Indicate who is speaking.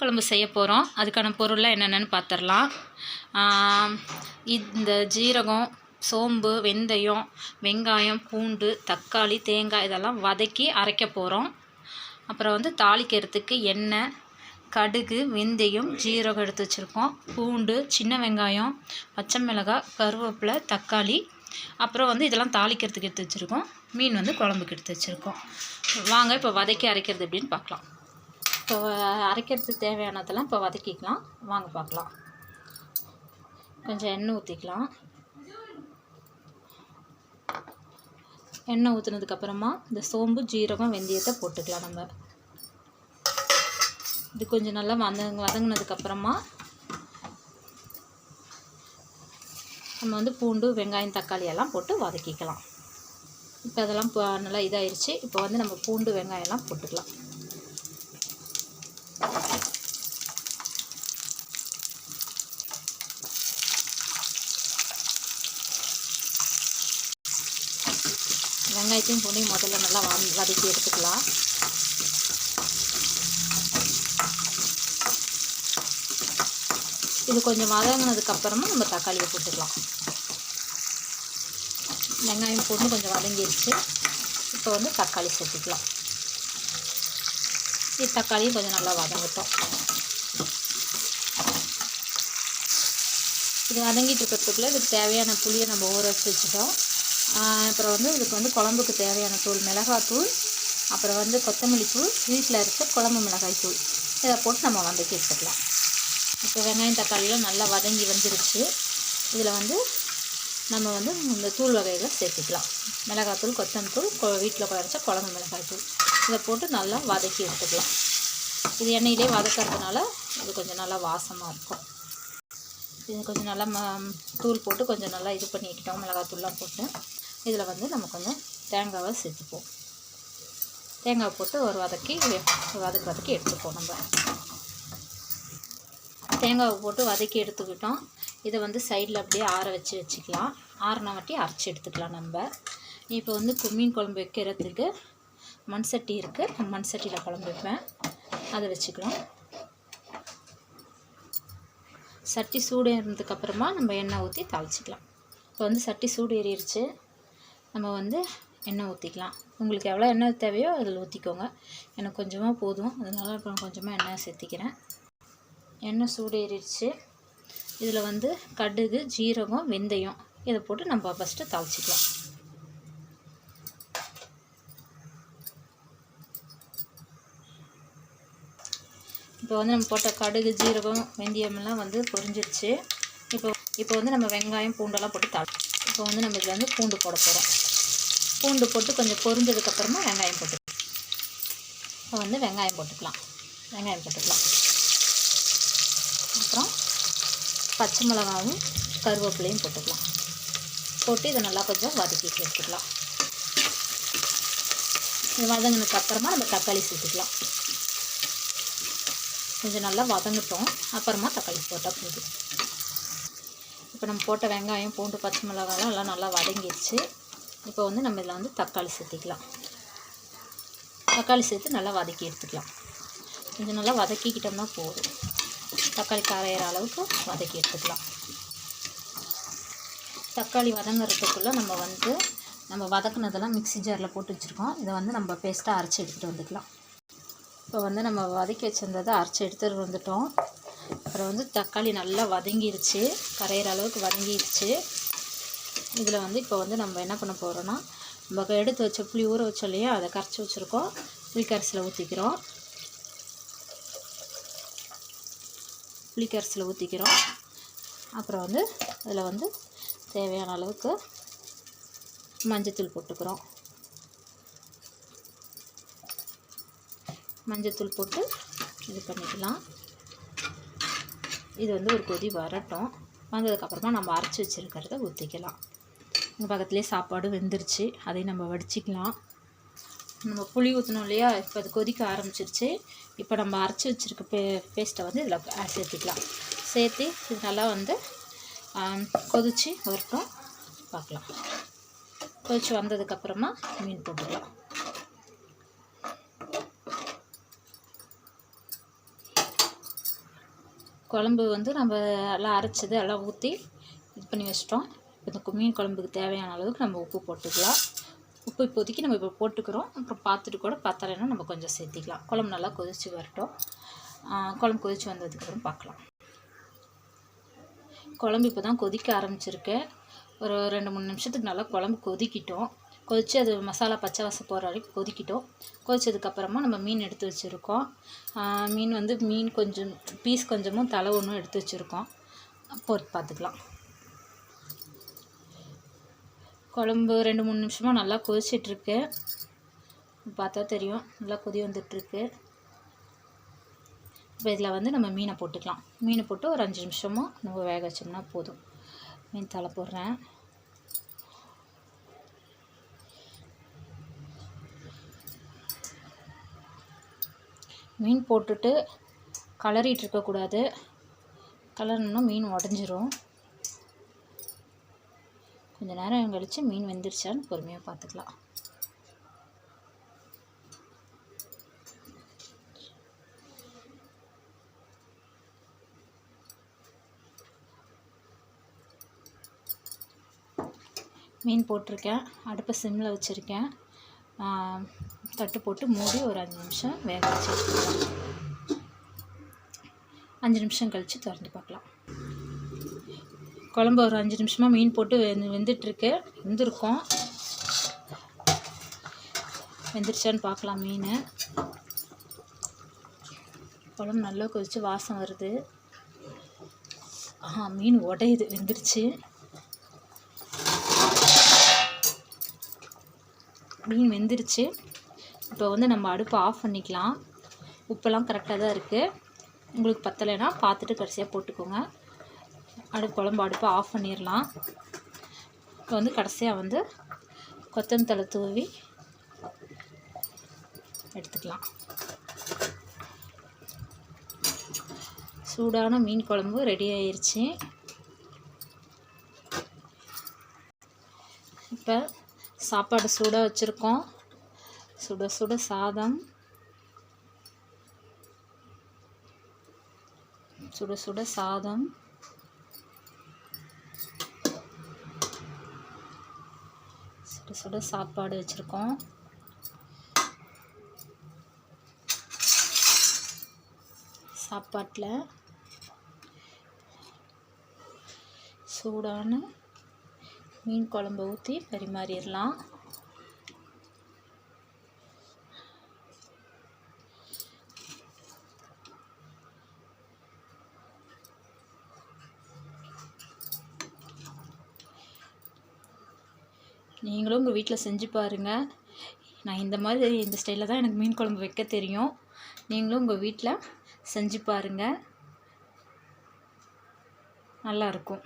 Speaker 1: குழம்பு செய்ய போகிறோம் அதுக்கான பொருள்லாம் என்னென்னு பார்த்துடலாம் இந்த ஜீரகம் சோம்பு வெந்தயம் வெங்காயம் பூண்டு தக்காளி தேங்காய் இதெல்லாம் வதக்கி அரைக்க போகிறோம் அப்புறம் வந்து தாளிக்கிறதுக்கு எண்ணெய் கடுகு வெந்தயம் ஜீரகம் எடுத்து வச்சுருக்கோம். பூண்டு சின்ன வெங்காயம் பச்சை மிளகாய் கருவேப்பிலை தக்காளி. அப்புறம் வந்து இதெல்லாம் தாளிக்கிறதுக்கு எடுத்து வச்சுருக்கோம். மீன் வந்து குழம்புக்கு எடுத்து வச்சுருக்கோம். வாங்க இப்போ வதக்கி அரைக்கிறது எப்படின்னு பார்க்கலாம் இப்போ அரைக்கிறதுக்கு தேவையானதெல்லாம் இப்போ வதக்கிக்கலாம். வாங்க பார்க்கலாம். கொஞ்சம் எண்ணெய் ஊற்றிக்கலாம் எண்ணெய் ஊற்றுனதுக்கப்புறமா இந்த சோம்பு ஜீரகம் வெந்தயத்தை போட்டுக்கலாம் நம்ம. இது கொஞ்சம் நல்லா வதங்க வதங்கினதுக்கப்புறமா நம்ம வந்து பூண்டு வெங்காயம் தக்காளி எல்லாம் போட்டு வதக்கிக்கலாம். இப்போ அதெல்லாம் இப்போ நல்லா இதாயிருச்சு. இப்போ வந்து நம்ம பூண்டு வெங்காயம்லாம் போட்டுக்கலாம். வெங்காயத்தையும் பூண்டையும் முதல்ல நல்லா வா வதக்கி எடுத்துக்கலாம். இது கொஞ்சம் வதங்கினதுக்கப்புறமா நம்ம தக்காளியை போட்டுக்கலாம். வெங்காயம் போட்டு கொஞ்சம் வதங்கிடுச்சு இப்போ வந்து தக்காளி சேர்த்துக்கலாம். இது தக்காளியும் கொஞ்சம் நல்லா வதங்கட்டும். இது வதங்கிட்டு இருக்கிறதுக்குள்ளே இதுக்கு தேவையான புளியை நம்ம ஊற வச்சு வச்சுட்டோம். அப்புறம் வந்து இதுக்கு வந்து குழம்புக்கு தேவையான தூள் மிளகாத்தூள் அப்புறம் வந்து கொத்தமல்லி தூள் வீட்டில் இருக்க குழம்பு மிளகாய் தூள். இதை போட்டு நம்ம வதக்கி எடுத்துக்கலாம் இப்போ வெங்காயம் தக்காளியெலாம் நல்லா வதங்கி வந்துருச்சு. இதில் வந்து நம்ம வந்து இந்த தூள் வகைகளை சேர்த்துக்கலாம். மிளகாத்தூள் கொத்தமல்லி தூள் வீட்டில் குழச்ச குழம்பு மிளகாய் தூள். இதை போட்டு நல்லா வதக்கி எடுத்துக்கலாம். இது எண்ணெயிலே வதக்கறதுனால இது கொஞ்சம் நல்லா வாசமாக இருக்கும். இது கொஞ்சம் நல்லா ம தூள் போட்டு கொஞ்சம் நல்லா இது பண்ணிக்கிட்டோம் மிளகாத்தூள்லாம் போட்டு. இதில் வந்து நம்ம கொஞ்சம் தேங்காவை சேர்த்துப்போம். தேங்காய் போட்டு ஒரு வதக்கி வதக்கி வதக்கி எடுத்துப்போம் நம்ம. தேங்காவை போட்டு வதக்கி எடுத்துக்கிட்டோம். இதை வந்து சைடில் அப்படியே ஆற வச்சு வச்சுக்கலாம். ஆறினவட்டி அரைச்சி எடுத்துக்கலாம் நம்ம. இப்போ வந்து மீன் குழம்பு வைக்கிறதுக்கு மண் சட்டி இருக்குது மண் சட்டியில் குழம்பு வைப்பேன். அதை வச்சுக்கலாம். சட்டி சூடு ஏறினதுக்கப்புறமா நம்ம எண்ணெய் ஊற்றி தாளிச்சிக்கலாம். இப்போ வந்து சட்டி சூடு ஏறிடுச்சு. நம்ம வந்து எண்ணெய் ஊற்றிக்கலாம் உங்களுக்கு எவ்வளோ எண்ணெய் தேவையோ அதில் ஊற்றிக்கோங்க எனக்கு கொஞ்சமாக போதும். அதனால் இப்போ நான் கொஞ்சமாக எண்ணெய் சேர்த்திக்கிறேன். எண்ணெய் சூடு ஏறிடுச்சு. இதில் வந்து கடுகு ஜீரகம் வெந்தயம் இதை போட்டு நம்ம ஃபஸ்ட்டு தாளிச்சிக்கலாம். இப்போ வந்து நம்ம போட்ட கடுகு ஜீரகம் வெந்தயமெல்லாம் வந்து பொரிஞ்சிருச்சு. இப்போ இப்போ வந்து நம்ம வெங்காயம் பூண்டெல்லாம் போட்டு தாளி இப்போ வந்து நம்ம இதில் வந்து பூண்டு போட போகிறோம் பூண்டு போட்டு கொஞ்சம் பொரிஞ்சதுக்கப்புறமா வெங்காயம் போட்டு இப்போ வந்து வெங்காயம் போட்டுக்கலாம். வெங்காயம் போட்டுக்கலாம். அப்புறம் பச்சை மிளகாவும் கருவேப்பிலையும் போட்டுக்கலாம். போட்டு இதை நல்லா கொஞ்சம் வதக்கி சேர்த்துக்கலாம். இது வதங்கினதுக்கு அப்புறமா நம்ம தக்காளி சேர்த்துக்கலாம். கொஞ்சம் நல்லா வதங்கட்டும். அப்புறமா தக்காளி போட்டால் போதும். இப்போ நம்ம போட்ட வெங்காயம் பூண்டு பச்சை மிளகாலாம் எல்லாம் நல்லா வதங்கிடுச்சு இப்போ வந்து நம்ம இதில் வந்து தக்காளி சேர்த்திக்கலாம். தக்காளி சேர்த்து நல்லா வதக்கி எடுத்துக்கலாம். கொஞ்சம் நல்லா வதக்கிக்கிட்டோம்னா போதும். தக்காளி காரையிற அளவுக்கு வதக்கி எடுத்துக்கலாம். தக்காளி வதங்குறதுக்குள்ளே நம்ம வந்து நம்ம வதக்குனதெல்லாம் மிக்ஸி ஜாரில் போட்டு வச்சுருக்கோம். இதை வந்து நம்ம பேஸ்ட்டாக அரைச்சி எடுத்துகிட்டு வந்துக்கலாம். இப்போ வந்து நம்ம வதக்கி வச்சிருந்ததை அரைச்சி எடுத்துகிட்டு வந்துட்டோம். அப்புறம் வந்து தக்காளி நல்லா வதங்கிருச்சு. கரையிற அளவுக்கு வதங்கிருச்சு. இதில் வந்து இப்போ வந்து நம்ம என்ன பண்ண போகிறோன்னா நம்ம எடுத்து வச்ச புளி ஊற வச்சோம் இல்லையா அதை கரைச்சி வச்சுருக்கோம். புளிக்கரைசியில் ஊற்றிக்கிறோம் புளிக்கரைசியில் ஊற்றிக்கிறோம் அப்புறம் வந்து அதில் வந்து தேவையான அளவுக்கு மஞ்சத்தூள் போட்டுக்கிறோம். மஞ்சத்தூள் போட்டு இது பண்ணிக்கலாம். இது வந்து ஒரு கொதி வரட்டும். வந்ததுக்கப்புறமா நம்ம அரைச்சி வச்சுருக்கிறத ஊற்றிக்கலாம் இங்கே பக்கத்துலேயே சாப்பாடு வெந்துருச்சு. அதை நம்ம வடிச்சிக்கலாம். நம்ம புளி ஊற்றணும் இல்லையா? இப்போ அது கொதிக்க ஆரம்பிச்சிருச்சு. இப்போ நம்ம அரைச்சி வச்சுருக்க பே பேஸ்ட்டை வந்து இதில் சேர்த்திக்கலாம். சேர்த்து இது நல்லா வந்து கொதித்து வரட்டும். பார்க்கலாம். கொதித்து வந்ததுக்கப்புறமா மீன் போட்டுக்கலாம். குழம்பு வந்து நம்ம எல்லாம் அரைச்சது எல்லாம் ஊற்றி இது பண்ணி வச்சிட்டோம். இப்போ இந்த கு- மீன் குழம்புக்கு தேவையான அளவுக்கு நம்ம உப்பு போட்டுக்கலாம். உப்பு இப்போதைக்கு நம்ம இப்போ போட்டுக்கிறோம். அப்புறம் பார்த்துட்டு கூட பத்தலைன்னா நம்ம கொஞ்சம் சேர்த்திக்கலாம். குழம்பு நல்லா கொதித்து வரட்டும். குழம்பு கொதித்து வந்ததுக்கப்புறம் பார்க்கலாம். குழம்பு இப்போ தான் கொதிக்க ஆரம்பிச்சிருக்கு. ஒரு ரெண்டு மூணு நிமிஷத்துக்கு நல்லா குழம்பு கொதிக்கிட்டோம். கொதித்து அது மசாலா பச்சை வாசம் போகிற வரைக்கும் கொதிக்கிட்டோம். கொதித்ததுக்கப்புறமா நம்ம மீன் எடுத்து வச்சுருக்கோம். மீன் வந்து மீன் கொஞ்சம் பீஸ் கொஞ்சமும் தலை ஒன்றும் எடுத்து வச்சுருக்கோம். போட்டு பார்த்துக்கலாம். குழம்பு ரெண்டு மூணு நிமிஷமாக நல்லா கொதிச்சிட்ருக்கு. பார்த்தா தெரியும் நல்லா கொதி வந்துட்டுருக்கு இப்போ இதில் வந்து நம்ம மீனை போட்டுக்கலாம். மீனை போட்டு ஒரு அஞ்சு நிமிஷமும் நம்ம வேக வச்சோம்னா போதும். மீன் தலை போடுறேன். மீன் போட்டுட்டு கலரிட்டு இருக்கக்கூடாது கலரணும்னா மீன் உடஞ்சிரும். கொஞ்ச நேரம் கழித்து மீன் வெந்துருச்சான்னு பொறுமையாக பார்த்துக்கலாம் மீன் போட்டிருக்கேன். அடுப்பை சிம்மில் வச்சுருக்கேன். தட்டு போட்டு மூடி ஒரு அஞ்சு நிமிஷம் வேக வச்சு அஞ்சு நிமிஷம் கழித்து திறந்து பார்க்கலாம். குழம்பு ஒரு அஞ்சு நிமிஷமாக மீன் போட்டு வெந்து வெந்துட்டுருக்கு. வெந்திருக்கோம். வெந்துருச்சான்னு பார்க்கலாம் மீன். குழம்பு நல்லா கொதித்து வாசம் வருது. ஆ மீன் உடையுது. வெந்துருச்சு. மீன் வெந்துருச்சு. இப்போ வந்து நம்ம அடுப்பை ஆஃப் பண்ணிக்கலாம். உப்பெல்லாம் கரெக்டாக தான் இருக்குது உங்களுக்கு பத்தலைன்னா பார்த்துட்டு கடைசியாக போட்டுக்கோங்க. அடுப்பு குழம்பு அடுப்பை ஆஃப் பண்ணிடலாம் இப்போ வந்து கடைசியாக வந்து கொத்தமல்லி தூவி எடுத்துக்கலாம். சூடான மீன் குழம்பு ரெடி ஆயிடுச்சு இப்போ சாப்பாடு சூடாக வச்சுருக்கோம். சுட சுட சாதம். சுட சுட சாதம். சுட சுட சாப்பாடு வச்சுருக்கோம். சாப்பாட்டில் சூடான மீன் குழம்பு ஊற்றி பரிமாறிடலாம். நீங்களும் உங்கள் வீட்டில் செஞ்சு பாருங்கள் நான் இந்த மாதிரி இந்த ஸ்டைலில் தான் எனக்கு மீன் குழம்பு வைக்க தெரியும். நீங்களும் உங்கள் வீட்டில் செஞ்சு பாருங்கள் நல்லாயிருக்கும்